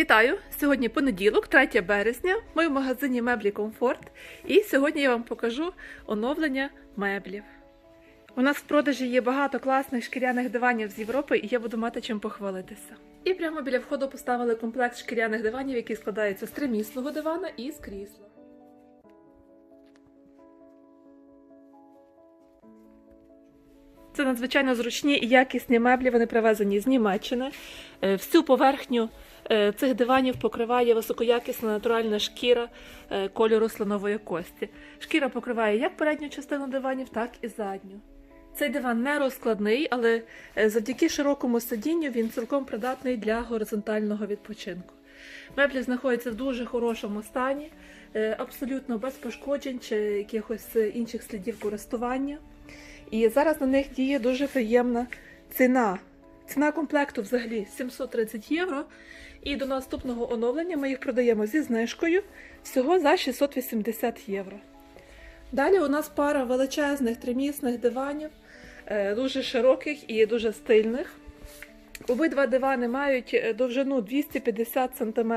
Вітаю! Сьогодні понеділок, 3 березня. Ми в магазині меблі Комфорт. І сьогодні я вам покажу оновлення меблів. У нас в продажі є багато класних шкіряних диванів з Європи, і я буду мати чим похвалитися. І прямо біля входу поставили комплект шкіряних диванів, який складається з тримісного дивана і з крісла. Це надзвичайно зручні і якісні меблі. Вони привезені з Німеччини. Е, Всю поверхню цих диванів покриває високоякісна натуральна шкіра е, кольору слонової кості. Шкіра покриває як передню частину диванів, так і задню. Цей диван не розкладний, але е, завдяки широкому сидінню він цілком придатний для горизонтального відпочинку. Меблі знаходяться в дуже хорошому стані, е, абсолютно без пошкоджень чи якихось е, інших слідів користування. І зараз на них діє дуже приємна ціна. Ціна комплекту взагалі 730 євро. І до наступного оновлення ми їх продаємо зі знижкою всього за 680 євро. Далі у нас пара величезних тримісних диванів, е, дуже широких і дуже стильних. Обидва дивани мають е, довжину 250 см.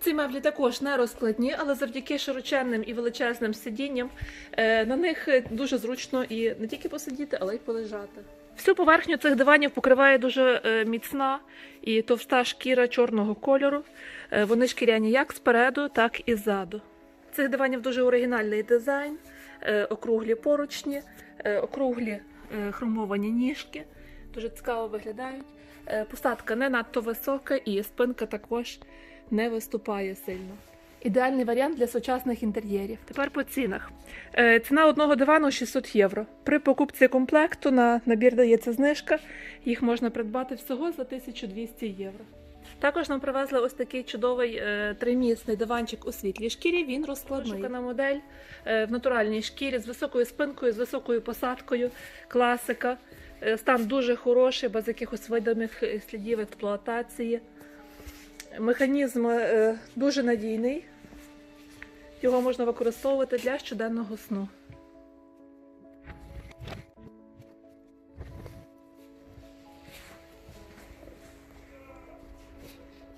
Ці меблі також не розкладні, але завдяки широченним і величезним сидінням е, на них дуже зручно і не тільки посидіти, але й полежати. Всю поверхню цих диванів покриває дуже е, міцна і товста шкіра чорного кольору. Е, Вони шкіряні як спереду, так і ззаду. Цих диванів дуже оригінальний дизайн, округлі поручні, округлі хромовані ніжки. Дуже цікаво виглядають. Посадка не надто висока і спинка також не виступає сильно. Ідеальний варіант для сучасних інтер'єрів. Тепер по цінах. Е, Ціна одного дивану 600 євро. При покупці комплекту на набір дається знижка. Їх можна придбати всього за 1200 євро. Також нам привезли ось такий чудовий е, тримісний диванчик у світлій шкірі. Він розкладний. Вишукана модель е, в натуральній шкірі з високою спинкою, з високою посадкою, класика. Стан дуже хороший, без якихось видимих слідів експлуатації. Механізм е, дуже надійний. Його можна використовувати для щоденного сну.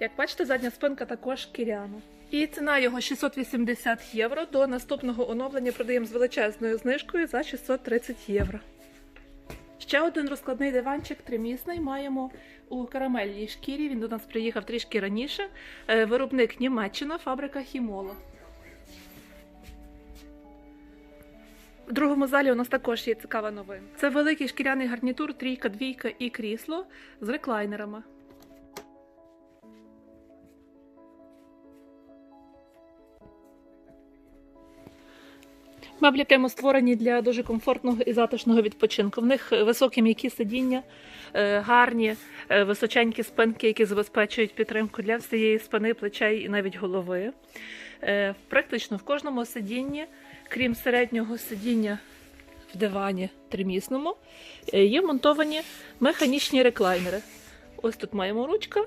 Як бачите, задня спинка також шкіряна. І ціна його 680 євро. До наступного оновлення продаємо з величезною знижкою за 630 євро. Ще один розкладний диванчик тримісний маємо у карамельній шкірі. Він до нас приїхав трішки раніше. Е, Виробник Німеччина, фабрика Хімола. В другому залі у нас також є цікава новина. Це великий шкіряний гарнітур, трійка, двійка і крісло з реклайнерами. Меблі прямо створені для дуже комфортного і затишного відпочинку. В них високі м'які сидіння, е, гарні, е, височенькі спинки, які забезпечують підтримку для всієї спини, плечей і навіть голови. Е, Практично в кожному сидінні, крім середнього сидіння в дивані тримісному, є вмонтовані механічні реклайнери. Ось тут маємо ручка.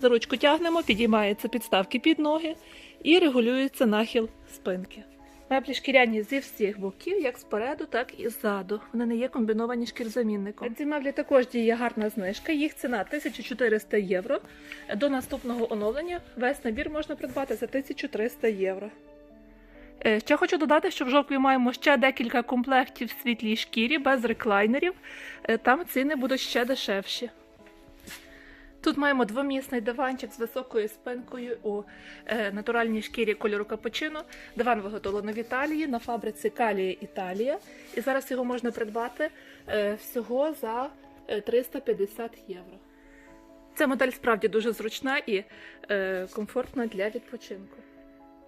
За ручку тягнемо, підіймаються підставки під ноги і регулюється нахил спинки. Меблі шкіряні зі всіх боків, як спереду, так і ззаду. Вони не є комбіновані шкірзамінником. Ці меблі також діє гарна знижка. Їх ціна 1400 євро. До наступного оновлення весь набір можна придбати за 1300 євро. Е, Ще хочу додати, що в жовтні маємо ще декілька комплектів в світлій шкірі без реклайнерів. Е, Там ціни будуть ще дешевші. Тут маємо двомісний диванчик з високою спинкою у е, натуральній шкірі кольору капучино. Диван виготовлено в Італії на фабриці Калія Італія. І зараз його можна придбати е, всього за е, 350 євро. Ця модель справді дуже зручна і е, комфортна для відпочинку.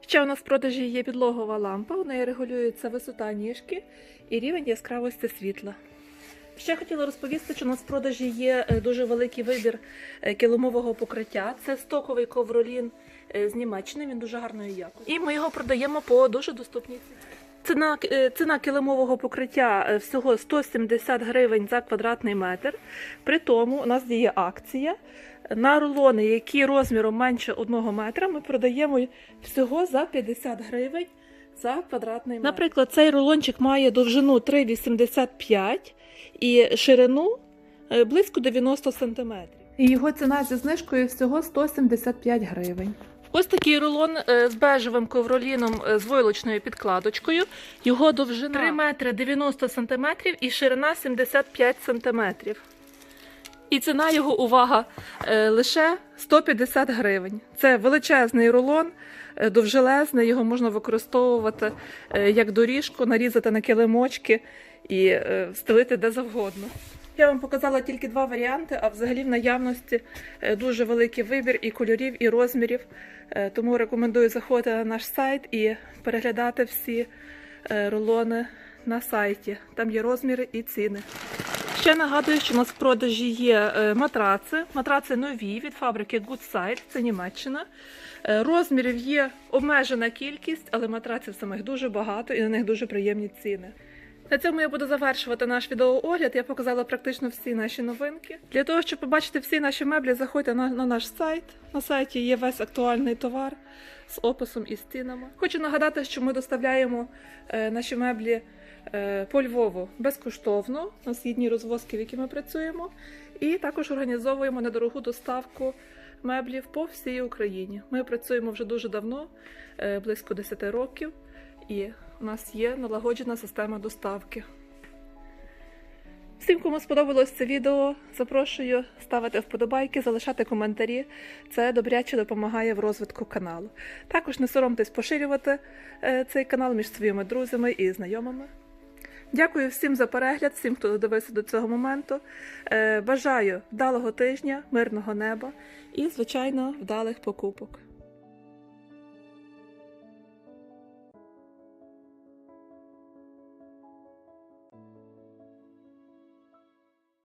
Ще у нас в продажі є підлогова лампа, у неї регулюється висота ніжки і рівень яскравості світла. Ще хотіла розповісти, що у нас в продажі є е, дуже великий вибір е, килимового покриття. Це стоковий ковролін е, з Німеччини, він дуже гарної якості. І ми його продаємо по дуже доступній ціні. Ціна, ціна килимового покриття всього 170 гривень за квадратний метр. При тому у нас діє акція. На рулони, які розміром менше 1 метра, ми продаємо всього за 50 гривень за квадратний метр. Наприклад, цей рулончик має довжину 3,85 і ширину е, близько 90 см. І його ціна зі знижкою всього 175 гривень. Ось такий рулон е, з бежевим ковроліном е, з войлочною підкладочкою. Його довжина 3 метри 90 сантиметрів і ширина 75 сантиметрів. І ціна його увага лише 150 гривень. Це величезний рулон, довжелезний, його можна використовувати як доріжку, нарізати на килимочки і е, стелити де завгодно. Я вам показала тільки два варіанти, а взагалі в наявності е, дуже великий вибір і кольорів, і розмірів. Е, Тому рекомендую заходити на наш сайт і переглядати всі рулони на сайті. Там є розміри і ціни. Ще нагадую, що у нас в продажі є матраци. Матраци нові від фабрики Good Side, це Німеччина. Розмірів є обмежена кількість, але матраців самих дуже багато і на них дуже приємні ціни. На цьому я буду завершувати наш відеоогляд. Я показала практично всі наші новинки. Для того, щоб побачити всі наші меблі, заходьте на, на наш сайт. На сайті є весь актуальний товар з описом і з цінами. Хочу нагадати, що ми доставляємо е, наші меблі е, по Львову безкоштовно. У нас є розвозки, в які ми працюємо, і також організовуємо недорогу доставку меблів по всій Україні. Ми працюємо вже дуже давно, е, близько 10 років, і нас є налагоджена система доставки. Всім, кому сподобалось це відео, запрошую ставити вподобайки, залишати коментарі. Це добряче допомагає в розвитку каналу. Також не соромтесь поширювати е, цей канал між своїми друзями і знайомими. Дякую всім за перегляд, всім, хто додивився до цього моменту. Е, Бажаю вдалого тижня, мирного неба і, звичайно, вдалих покупок.